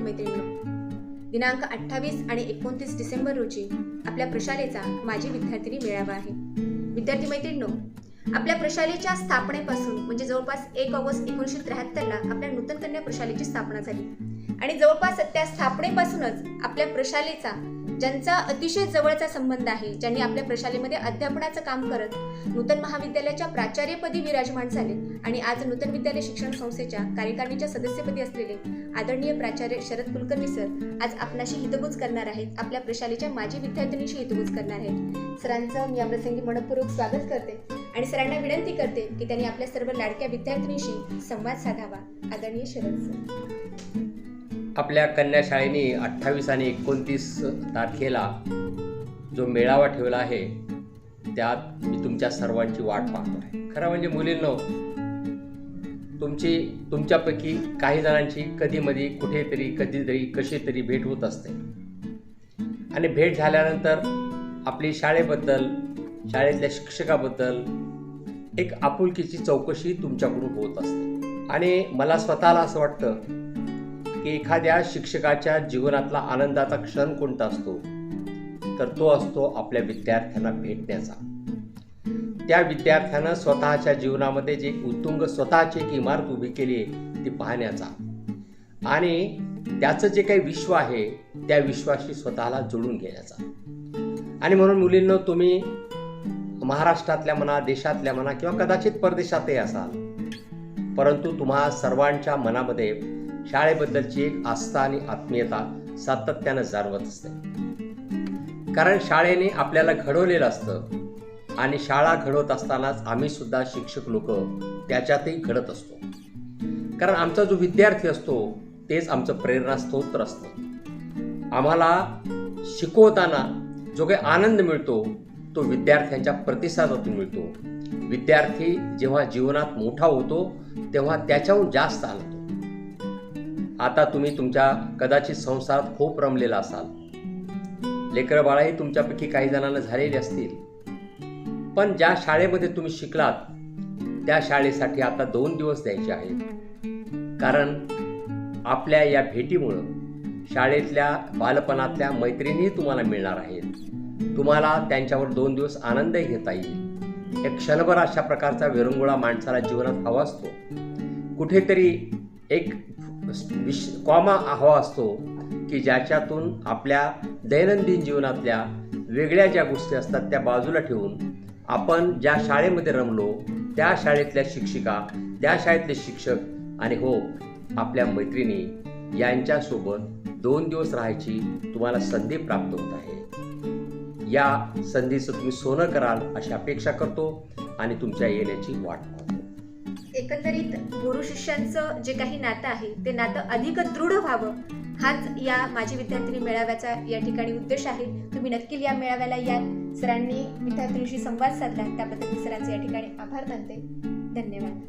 दिनांक अठ्ठावीस आणि एकोणतीस डिसेंबर रोजी आपल्या प्रशालेचा माजी विद्यार्थिनी मेळावा आहे. विद्यार्थी मैत्रिणींनो आपल्या प्रशालेच्या स्थापनेपासून म्हणजे जवळपास एक ऑगस्ट एकोणीसशे त्र्याहत्तरला आपल्या नूतन कन्या प्रशालेची स्थापना झाली. आणि जवळपास त्या स्थापनेपासूनच आपल्या प्रशालेचा ज्यांचा अतिशय जवळचा संबंध आहे ज्यांनी आपल्या प्रशालेमध्ये अध्यापनाचं काम करत नूतन महाविद्यालयाच्या प्राचार्यपदी विराजमान झाले आणि आज नूतन विद्यालय शिक्षण संस्थेच्या कार्यकारिणीच्या सदस्यपदी असलेले आदरणीय प्राचार्य शरद कुलकर्णी सर आज आपणाशी हितगुज करणार आहेत आपल्या प्रशालेच्या माजी विद्यार्थिनीशी हितगुज करणार आहेत. सरांचं मी याप्रसंगी मनपूर्वक स्वागत करते आणि सरांना विनंती करते की त्यांनी आपल्या सर्व लाडक्या विद्यार्थिनीशी संवाद साधावा. आदरणीय शरद सर. आपल्या कन्या शाळेने अठ्ठावीस आणि एकोणतीस तारखेला जो मेळावा ठेवला आहे त्यात मी तुमच्या सर्वांची वाट पाहतो आहे. खरं म्हणजे मुलींनो तुमची तुमच्यापैकी काही जणांची कधीमधी कुठेतरी कधीतरी कशी तरी भेट होत असते. आणि भेट झाल्यानंतर आपली शाळेबद्दल शाळेतल्या शिक्षकाबद्दल एक आपुलकीची चौकशी तुमच्याकडून होत असते. आणि मला स्वतःला असं वाटतं की एखाद्या शिक्षकाच्या जीवनातला आनंदाचा क्षण कोणता असतो? तर तो असतो आपल्या विद्यार्थ्यांना भेटण्याचा. त्या विद्यार्थ्यानं स्वतःच्या जीवनामध्ये जे उत्तुंग स्वतःची एक इमारत उभी केली आहे ती पाहण्याचा. आणि त्याचं जे काही विश्व आहे त्या विश्वाशी स्वतःला जोडून घेण्याचा. आणि म्हणून मुलींना तुम्ही महाराष्ट्रातल्या म्हणा देशातल्या म्हणा किंवा कदाचित परदेशातही असाल परंतु तुम्हा सर्वांच्या मनामध्ये शाळेबद्दलची एक आस्था आणि आत्मीयता सातत्यानं जाणवत असते. कारण शाळेने आपल्याला घडवलेलं असतं आणि शाळा घडवत असतानाच आम्ही सुद्धा शिक्षक लोक त्याच्यातही घडत असतो. कारण आमचा जो विद्यार्थी असतो तेच आमचं प्रेरणास्तोत्र असतं. आम्हाला शिकवताना जो काही आनंद मिळतो तो विद्यार्थ्यांच्या प्रतिसादातून मिळतो. विद्यार्थी जेव्हा जीवनात मोठा होतो तेव्हा त्याच्याहून जास्त आनंद आता तुम्ही तुमच्या कदाचित संसारात खूप रमलेला असाल. लेकरं बाळाही तुमच्यापैकी काही जणांना झालेली असतील. पण ज्या शाळेमध्ये तुम्ही शिकलात त्या शाळेसाठी आता दोन दिवस द्यायचे आहेत. कारण आपल्या या भेटीमुळं शाळेतल्या बालपणातल्या मैत्रिणीही तुम्हाला मिळणार आहेत. तुम्हाला त्यांच्यावर दोन दिवस आनंदही घेता येईल. एक क्षणभर अशा प्रकारचा विरंगुळा माणसाला जीवनात हवा असतो. कुठेतरी एक विश कॉमा हवा असतो की ज्याच्यातून आपल्या दैनंदिन जीवनातल्या वेगळ्या ज्या गोष्टी असतात त्या बाजूला ठेवून आपण ज्या शाळेमध्ये रमलो त्या शाळेतल्या शिक्षिका त्या शाळेतले शिक्षक आणि हो आपल्या मैत्रिणी यांच्यासोबत दोन दिवस राहायची तुम्हाला संधी प्राप्त होत आहे. या संधीचं तुम्ही सोनं कराल अशी अपेक्षा करतो आणि तुमच्या येण्याची वाट पाहतो. एकंदरीत गुरु शिष्यांचं जे काही नातं आहे ते नातं अधिक दृढ व्हावं हाच या माझी विद्यार्थिनी मेळाव्याचा या ठिकाणी उद्देश आहे. तुम्ही नक्की या मेळाव्याला या. सरांनी विद्यार्थिनीशी संवाद साधला. त्याबद्दल मी सरांचे या ठिकाणी आभार मानते. धन्यवाद.